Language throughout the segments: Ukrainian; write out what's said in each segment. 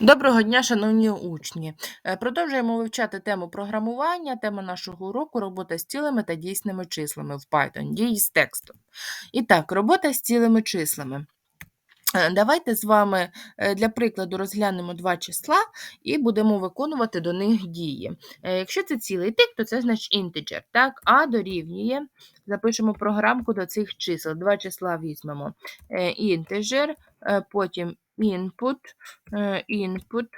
Доброго дня, шановні учні! Е, Продовжуємо вивчати тему програмування. Тема нашого уроку робота з цілими та дійсними числами в Python, дії з текстом. І так, робота з цілими числами. Е, Давайте з вами е, для прикладу розглянемо два числа і будемо виконувати до них дії. Якщо це цілий тип, то це значить integer, так? А дорівнює, запишемо програмку до цих чисел. Два числа візьмемо е, потім input, е, input,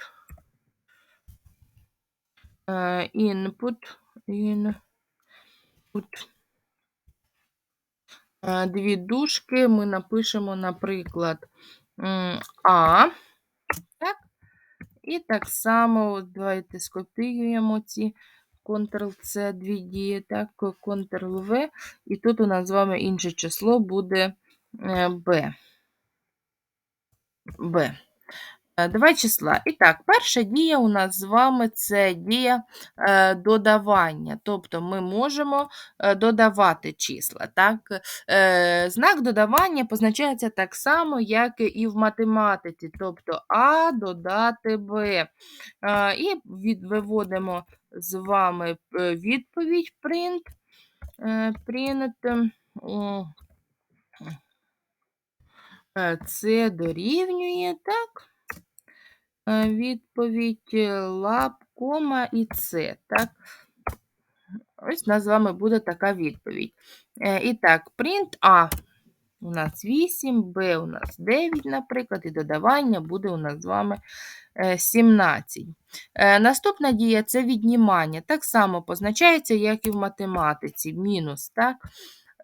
е, input, input. Е, Дві дужки ми напишемо, наприклад, А. Так? І так само, давайте скопіюємо ці Ctrl-C, дві дії, так, Ctrl-V, і тут у нас з вами інше число буде е, B. B. Е, Два числа. І так, перша дія у нас з вами це дія е, додавання. Тобто ми можемо е, додавати числа. Так? Знак додавання позначається так само, як і в математиці. Тобто А додати Б. І виводимо з вами відповідь print. Print це дорівнює, так? Е, Відповідь е, лап, кома і це. Так? Ось у нас з вами буде така відповідь. Е, І так, print А у нас 8, Б у нас 9, наприклад, і додавання буде у нас з вами е, 17. Е, Наступна дія це віднімання. Так само позначається, як і в математиці. Мінус, так?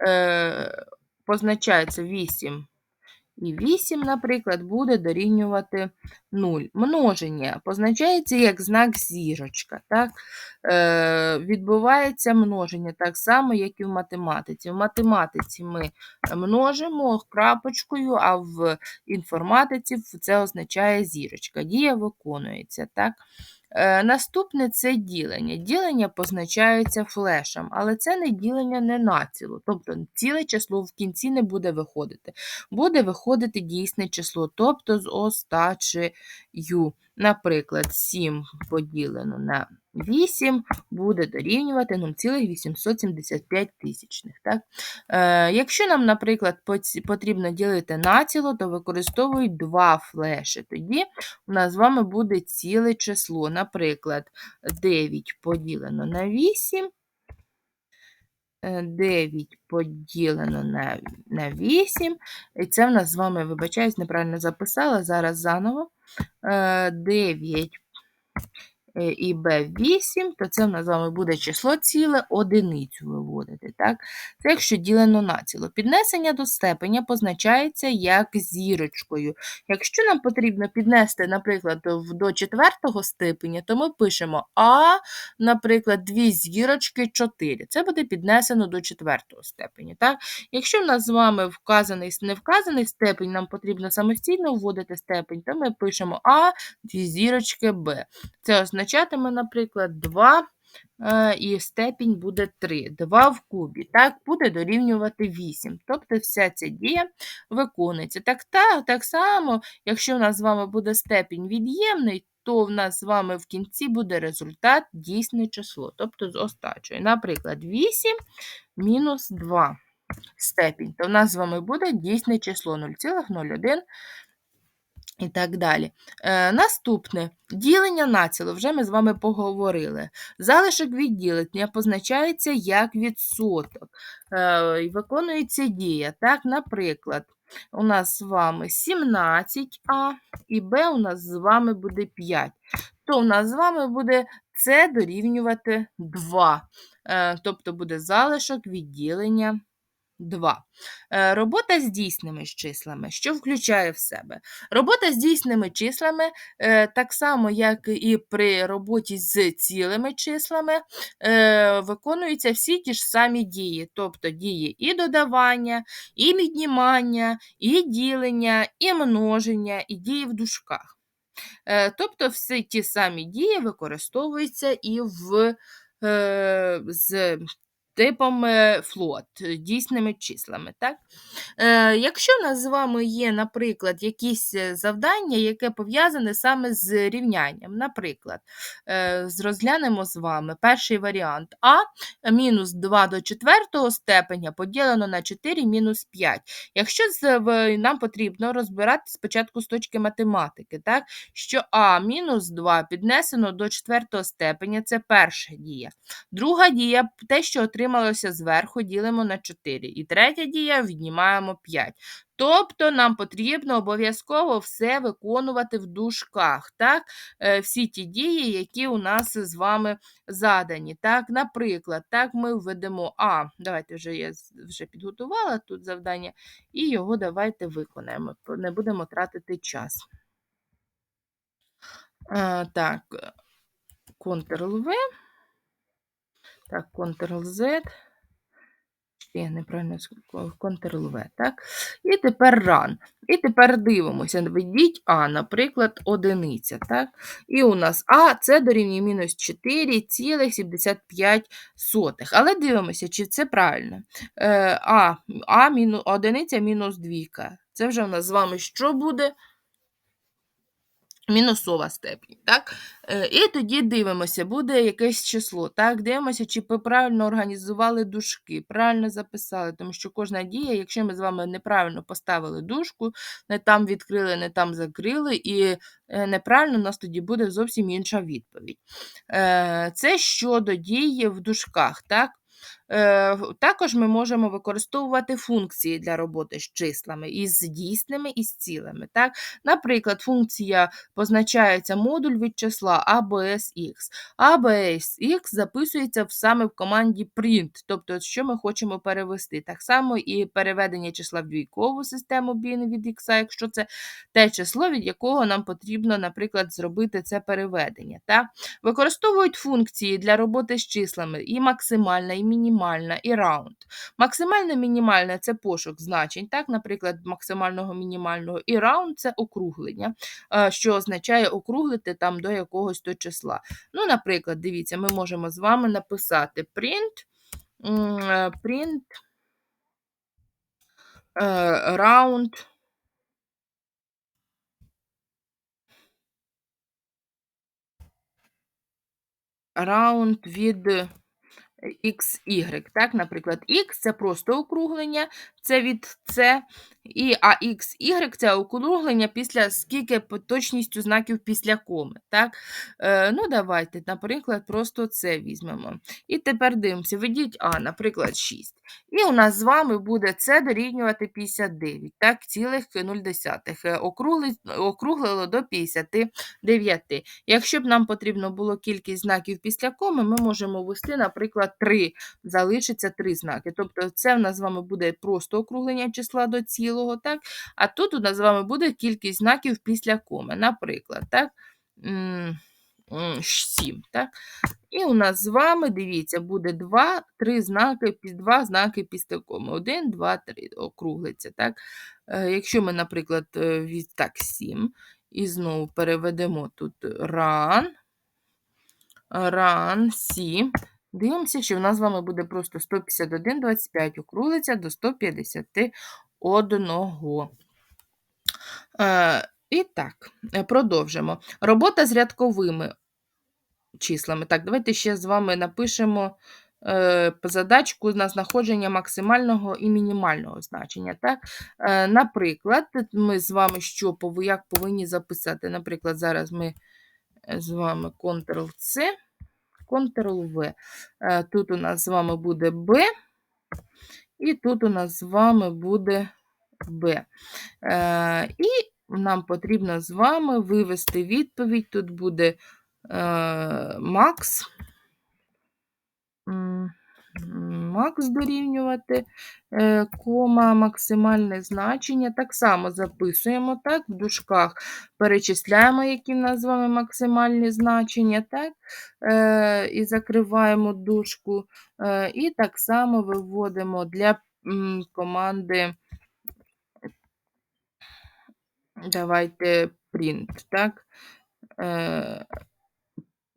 Е, Позначається 8 і 8, наприклад, буде дорівнювати 0. Множення позначається як знак зірочка. Так? Е, Відбувається множення так само, як і в математиці. В математиці ми множимо крапочкою, а в інформатиці це означає зірочка. Дія виконується. Так? Е, Наступне це ділення. Ділення позначається флешем, але це не ділення не націло. Тобто ціле число в кінці не буде виходити. Буде виходити дійсне число, тобто з остачею. Наприклад, 7 поділено на 8 буде дорівнювати 0,875 тисячних. Так? Е, якщо нам, наприклад, потрібно ділити націло, то використовують два флеші. Тоді у нас з вами буде ціле число. Наприклад, 9 поділено на 8. е, 9 поділено на, на 8. І це в нас з вами, вибачаюсь, неправильно записала. Зараз заново. Е, 9 е, і b8, то це в нас з вами буде число ціле, одиницю виводити. Так? Це якщо ділено націло. Піднесення до степеня позначається як зірочкою. Якщо нам потрібно піднести, наприклад, до четвертого степеня, то ми пишемо А, наприклад, дві зірочки 4. Це буде піднесено до четвертого степеня. Так? Якщо в нас з вами вказаний не вказаний степень, нам потрібно самостійно вводити степень, то ми пишемо А, дві зірочки Б. Це означатиме, наприклад, 2 е, і степінь буде 3. 2 в кубі. Так, буде дорівнювати 8. Тобто вся ця дія виконується. Так, та, так само, якщо в нас з вами буде степінь від'ємний, то в нас з вами в кінці буде результат дійсне число, тобто з остачою. Наприклад, 8 мінус 2 степінь, то в нас з вами буде дійсне число 0,01 і так далі. Е, наступне ділення націло, вже ми з вами поговорили. Залишок відділення позначається як відсоток. Е, виконується дія. Так, наприклад, у нас з вами 17а і b у нас з вами буде 5. То у нас з вами буде це дорівнювати 2. Е, тобто буде залишок відділення 2. Е, Робота з дійсними числами, що включає в себе? Робота з дійсними числами, е, так само, як і при роботі з цілими числами, е, виконуються всі ті ж самі дії, тобто дії і додавання, і віднімання, і ділення, і множення, і дії в дужках. Тобто всі ті самі дії використовуються і в, з типом е, флот, дійсними числами. Так? Е, Якщо в нас з вами є, наприклад, якісь е, завдання, яке пов'язане саме з рівнянням, наприклад, е, розглянемо з вами перший варіант А мінус 2 до четвертого степеня поділено на 4 мінус 5. Якщо нам потрібно розбирати спочатку з точки математики, так, що А мінус 2 піднесено до четвертого степеня це перша дія. Друга дія те, що отрималося зверху, ділимо на 4. І третя дія віднімаємо 5. Тобто нам потрібно обов'язково все виконувати в дужках, так? Е, всі ті дії, які у нас з вами задані. Так? Наприклад, так, ми введемо А. Давайте вже я вже підготувала тут завдання, і його давайте виконаємо. Не будемо тратити час. А, Так, Ctrl-V. Так, Ctrl-Z. Я неправильно Ctrl-V, так? І тепер run. І тепер дивимося, введіть А, наприклад, одиниця. так? І у нас А це дорівнює мінус 4,75. Але дивимося, чи це правильно. Е, А, а міну, одиниця мінус двійка. Це вже у нас з вами що буде? Мінусова степінь. так? Е, і тоді дивимося, буде якесь число. так? Дивимося, чи ви правильно організували дужки, правильно записали, тому що кожна дія, якщо ми з вами неправильно поставили дужку, не там відкрили, не там закрили, і е, неправильно у нас тоді буде зовсім інша відповідь. Е, це щодо дії в дужках. так? Е, також ми можемо використовувати функції для роботи з числами із дійсними і з цілими. Так? Наприклад, функція позначається модуль від числа ABSX. ABSX записується саме в команді print, тобто, що ми хочемо перевести. Так само і переведення числа в двійкову систему bin від x, якщо це те число, від якого нам потрібно, наприклад, зробити це переведення. Так? Використовують функції для роботи з числами і максимальна, і мінімальна мінімальна і раунд. Максимальне мінімальне це пошук значень, так, наприклад, максимального мінімального і раунд це округлення, е, що означає округлити там до якогось то числа. Ну, Наприклад, дивіться, ми можемо з вами написати print, е, print е, round. Раунд від XY. Так? Наприклад, X це просто округлення, це від С, і а XY це округлення після скільки точністю знаків після коми. Так? Е, Ну, Давайте, наприклад, просто це візьмемо. І тепер дивимося, ведіть А, наприклад, 6. І у нас з вами буде це дорівнювати 59, так, цілих 0,1. Округлило до 59. Якщо б нам потрібно було кількість знаків після коми, ми можемо ввести, наприклад, 3. Залишиться 3 знаки. Тобто, це в нас з вами буде просто округлення числа до цілого. А тут у нас з вами буде кількість знаків після коми. Наприклад, так? 7. так? І у нас з вами, дивіться, буде 2, 3 знаки, 2 знаки після коми. 1, 2, 3 округлиться. так? Е, якщо ми, наприклад, е, так, 7, і знову переведемо тут run, run, 7, дивимося, що в нас з вами буде просто 151, 25 округлиться до 151. Е, і так, продовжимо. Робота з рядковими числами. Так, давайте ще з вами напишемо е, задачку на знаходження максимального і мінімального значення. Так? Е, Наприклад, ми з вами що як повинні записати? Наприклад, зараз ми з вами Ctrl-C, Ctrl-V. Е, тут у нас з вами буде B, і тут у нас з вами буде B. Е, І нам потрібно з вами вивести відповідь. Тут буде Е, Макс. Макс дорівнювати, е, кома, максимальне значення. Так само записуємо так, в дужках, перечисляємо, які в нас максимальні значення, так, е, і закриваємо дужку. І так само виводимо для команди. Давайте print, так?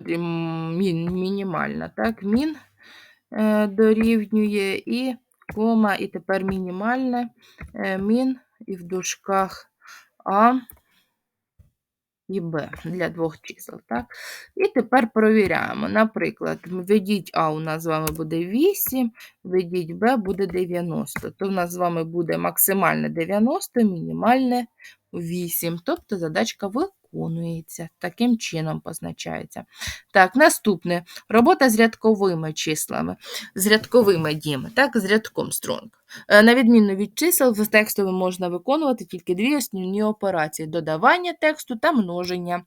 мін, мінімальна. так, Мін е, дорівнює і кома, і тепер мінімальне е, мін і в дужках А і Б для двох чисел. Так? І тепер провіряємо. Наприклад, введіть А у нас з вами буде 8, введіть Б буде 90. То в нас з вами буде максимальне 90, мінімальне 8. Тобто задачка виконується. Таким чином позначається. Так, наступне. Робота з рядковими числами. З рядковими діями, так, з рядком strong. Е, На відміну від чисел, з текстовим можна виконувати тільки дві основні операції: додавання тексту та множення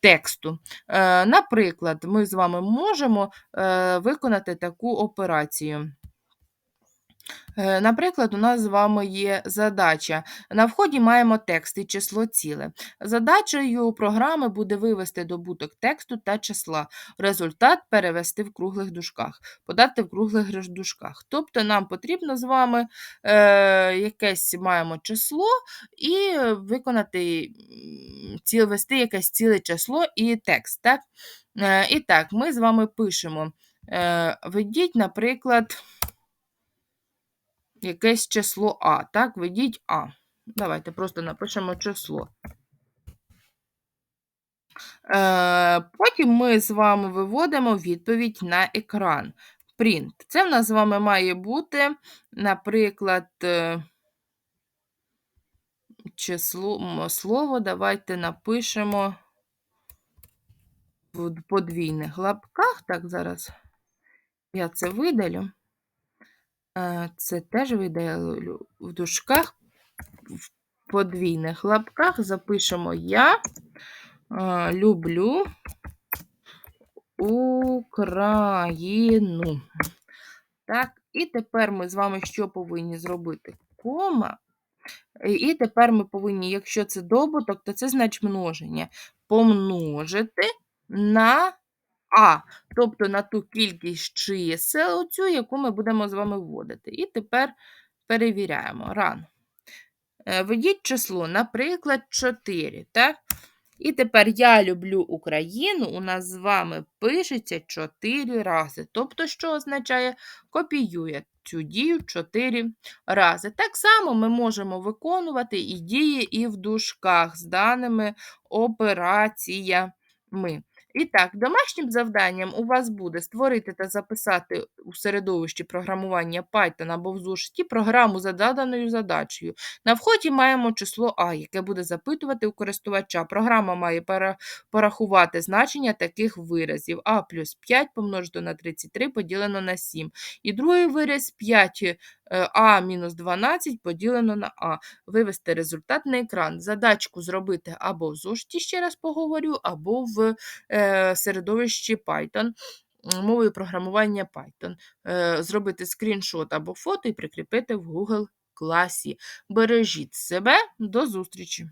тексту. Е, Наприклад, ми з вами можемо е, виконати таку операцію. Е, Наприклад, у нас з вами є задача. На вході маємо текст і число ціле. Задачею програми буде вивести добуток тексту та числа. Результат перевести в круглих дужках, подати в круглих дужках. Тобто нам потрібно з вами е, якесь маємо число і виконати м, ці, ввести якесь ціле число і текст. Так? Е, і так, ми з вами пишемо. Е, Введіть, наприклад якесь число А. Так, введіть А. Давайте просто напишемо число. Е, Потім ми з вами виводимо відповідь на екран. Print. Це в нас з вами має бути, наприклад, е, число, слово. Давайте напишемо в подвійних лапках. Так, зараз я це видалю. Е, Це теж видалю в дужках, в подвійних лапках запишемо я е, люблю Україну. Так, і тепер ми з вами що повинні зробити? Кома. І- тепер ми повинні, якщо це добуток, то це значить множення. Помножити на А, тобто на ту кількість чисел, оцю, яку ми будемо з вами вводити. І тепер перевіряємо. Ран. Е, Введіть число, наприклад, 4. Так? І тепер я люблю Україну. У нас з вами пишеться 4 рази. Тобто, що означає копіює цю дію 4 рази. Так само ми можемо виконувати і дії і в дужках з даними операціями. І так, домашнім завданням у вас буде створити та записати у середовищі програмування Python або в зошиті програму за заданою задачею. На вході маємо число А, яке буде запитувати у користувача. Програма має порахувати значення таких виразів. А плюс 5 помножити на 33 поділено на 7. І другий вираз 5 е, А мінус 12 поділено на А. Вивести результат на екран. Задачку зробити або в зошиті, ще раз поговорю, або в е, середовищі Python. Мовою програмування Python. Е, Зробити скріншот або фото і прикріпити в Google класі. Бережіть себе, до зустрічі!